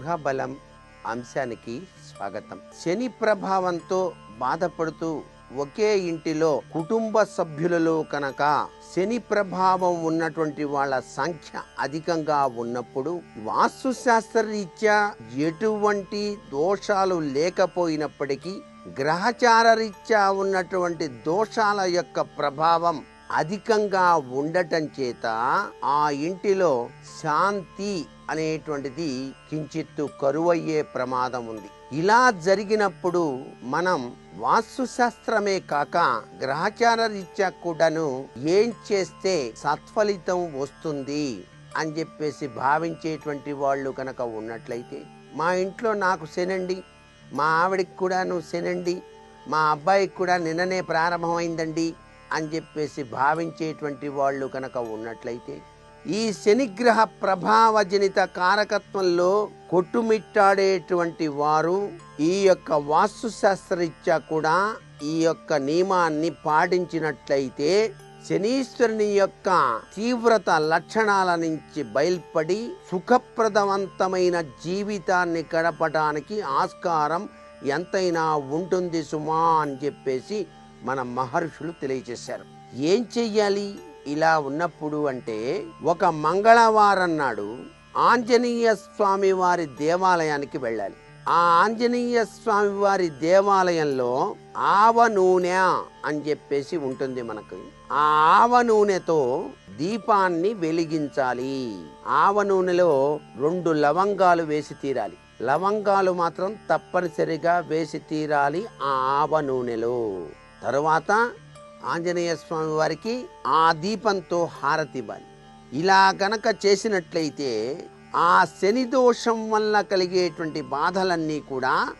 గృహబలం అంశానికి స్వాగతం. శని ప్రభావంతో బాధపడుతూ ఒకే ఇంటిలో కుటుంబ సభ్యులలో కనుక శని ప్రభావం ఉన్నటువంటి వాళ్ళ సంఖ్య అధికంగా ఉన్నప్పుడు వాస్తు శాస్త్రరీత్యా ఎటువంటి దోషాలు లేకపోయినప్పటికీ గ్రహచార రీత్యా ఉన్నటువంటి దోషాల యొక్క ప్రభావం అధికంగా ఉండటం చేత ఆ ఇంటిలో శాంతి అనేటువంటిది కించిత్తు కరువయ్యే ప్రమాదం ఉంది. ఇలా జరిగినప్పుడు మనం వాస్తు శాస్త్రమే కాక గ్రహచార రీత్యా కూడాను ఏం చేస్తే సత్ఫలితం వస్తుంది అని చెప్పేసి భావించేటువంటి వాళ్ళు కనుక ఉన్నట్లయితే మా ఇంట్లో నాకు శనండి మా ఆవిడకి కూడాను శనండి మా అబ్బాయికి కూడా నిన్ననే ప్రారంభమైందండి అని చెప్పేసి భావించేటువంటి వాళ్ళు కనుక ఉన్నట్లయితే ఈ శనిగ్రహ ప్రభావజనిత కారకత్వంలో కొట్టుమిట్టాడేటువంటి వారు ఈ యొక్క వాస్తు శాస్త్రరీత్యా కూడా ఈ యొక్క నియమాన్ని పాటించినట్లయితే శనీశ్వరుని యొక్క తీవ్రత లక్షణాల నుంచి బయల్పడి సుఖప్రదవంతమైన జీవితాన్ని గడపడానికి ఆస్కారం ఎంతైనా ఉంటుంది సుమా అని చెప్పేసి మన మహర్షులు తెలియజేశారు. ఏం చెయ్యాలి? ఇలా ఉన్నప్పుడు అంటే ఒక మంగళవారం నాడు ఆంజనేయ స్వామి వారి దేవాలయానికి వెళ్ళాలి. ఆ ఆంజనేయ స్వామి వారి దేవాలయంలో ఆవ నూనె అని చెప్పేసి ఉంటుంది మనకు. ఆ ఆవ నూనెతో దీపాన్ని వెలిగించాలి. ఆవ నూనెలో రెండు లవంగాలు వేసి తీరాలి. లవంగాలు మాత్రం తప్పనిసరిగా వేసి తీరాలి ఆ ఆవ నూనెలో. తరువాత ఆంజనేయ స్వామి వారికి ఆ దీపంతో హారతి ఇవ్వాలి ఇలా గనక చేసినట్లయితే ఆ శని దోషం వల్ల కలిగేటువంటి బాధలన్నీ కూడా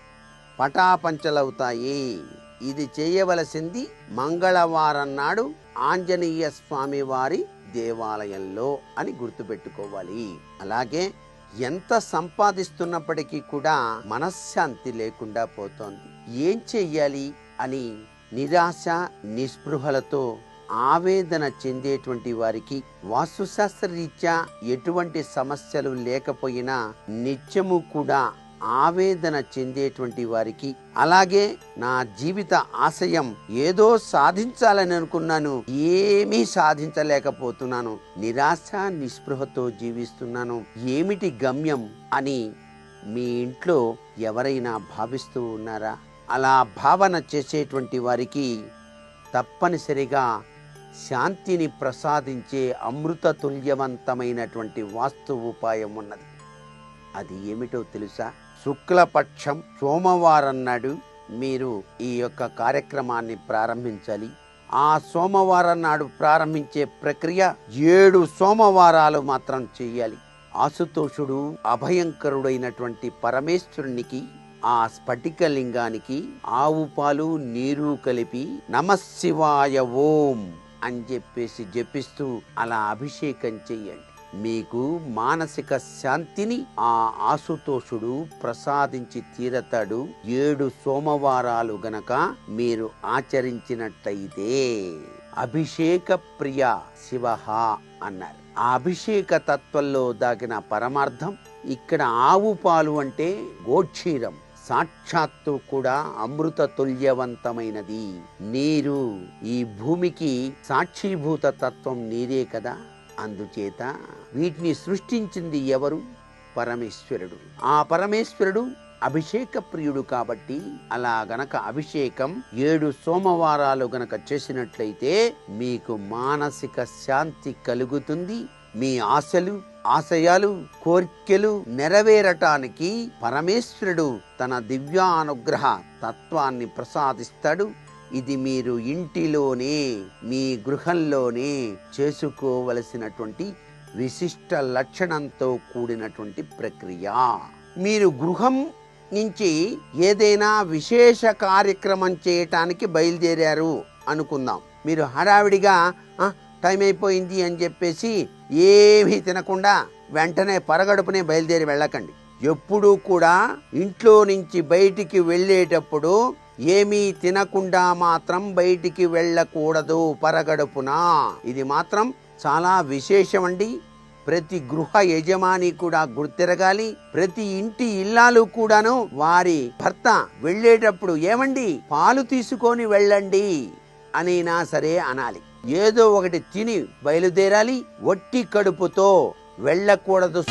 పటాపంచలవుతాయి. ఇది చేయవలసింది మంగళవారం నాడు ఆంజనేయ స్వామి వారి దేవాలయంలో అని గుర్తుపెట్టుకోవాలి. అలాగే ఎంత సంపాదిస్తున్నప్పటికీ కూడా మనశ్శాంతి లేకుండా పోతోంది. ఏం చెయ్యాలి అని నిరాశ నిస్పృహలతో ఆవేదన చెందేటువంటి వారికి వాస్తుశాస్త్ర రీత్యా ఎటువంటి సమస్యలు లేకపోయినా నిత్యము కూడా ఆవేదన చెందేటువంటి వారికి అలాగే నా జీవిత ఆశయం ఏదో సాధించాలని అనుకున్నాను ఏమీ సాధించలేకపోతున్నాను నిరాశ నిస్పృహతో జీవిస్తున్నాను ఏమిటి గమ్యం అని మీ ఇంట్లో ఎవరైనా భావిస్తూ ఉన్నారా? అలా భావన చేసేటువంటి వారికి తప్పనిసరిగా శాంతిని ప్రసాదించే అమృత తుల్యవంతమైనటువంటి వాస్తు ఉపాయం ఉన్నది. అది ఏమిటో తెలుసా? శుక్లపక్షం సోమవారం నాడు మీరు ఈ యొక్క కార్యక్రమాన్ని ప్రారంభించాలి. ఆ సోమవారం నాడు ప్రారంభించే ప్రక్రియ ఏడు సోమవారాలు మాత్రం చేయాలి. ఆశుతోషుడు అభయంకరుడైనటువంటి పరమేశ్వరునికి ఆ స్ఫటిక లింగానికి ఆవు పాలు నీరు కలిపి నమశివాయ ఓం అని చెప్పేసి జపిస్తూ అలా అభిషేకం చెయ్యండి మీకు మానసిక శాంతిని ఆ ఆశుతోషుడు ప్రసాదించి తీరతాడు. ఏడు సోమవారాలు గనక మీరు ఆచరించినట్టయితే అభిషేక ప్రియ శివ అన్నారు. ఆ అభిషేక తత్వంలో దాగిన పరమార్థం ఇక్కడ ఆవు పాలు అంటే గోక్షీరం. సాక్షాత్తు కూడా అమృత తుల్యవంతమైనది నీరు ఈ భూమికి సాక్షిభూత తత్వం నీరే కదా. అందుచేత వీటిని సృష్టించింది ఎవరు? పరమేశ్వరుడు. ఆ పరమేశ్వరుడు అభిషేక ప్రియుడు కాబట్టి అలా గనక అభిషేకం ఏడు సోమవారాలు గనక చేసినట్లయితే మీకు మానసిక శాంతి కలుగుతుంది. మీ ఆశలు ఆశయాలు కోర్కెలు నెరవేరటానికి పరమేశ్వరుడు తన దివ్యానుగ్రహ తత్వాన్ని ప్రసాదిస్తాడు. ఇది మీరు ఇంటిలోనే మీ గృహంలోనే చేసుకోవలసినటువంటి విశిష్ట లక్షణంతో కూడినటువంటి ప్రక్రియ. మీరు గృహం నుంచి ఏదైనా విశేష కార్యక్రమం చేయటానికి బయలుదేరారు అనుకుందాం. మీరు హడావిడిగా టైం అయిపోయింది అని చెప్పేసి ఏమీ తినకుండా వెంటనే పరగడుపునే బయలుదేరి వెళ్ళకండి. ఎప్పుడూ కూడా ఇంట్లో నుంచి బయటికి వెళ్ళేటప్పుడు ఏమీ తినకుండా మాత్రం బయటికి వెళ్ళకూడదు పరగడుపున. ఇది మాత్రం చాలా విశేషమండి. ప్రతి గృహ యజమాని కూడా గుర్తిరగాలి. ప్రతి ఇంటి ఇల్లాలు కూడాను వారి భర్త వెళ్ళేటప్పుడు ఏమండి? పాలు తీసుకొని వెళ్ళండి. అనినా సరే అనాలి. ఏదో ఒకటి తిని బయలుదేరాలి వట్టి కడుపుతో వెళ్ళకూడదు.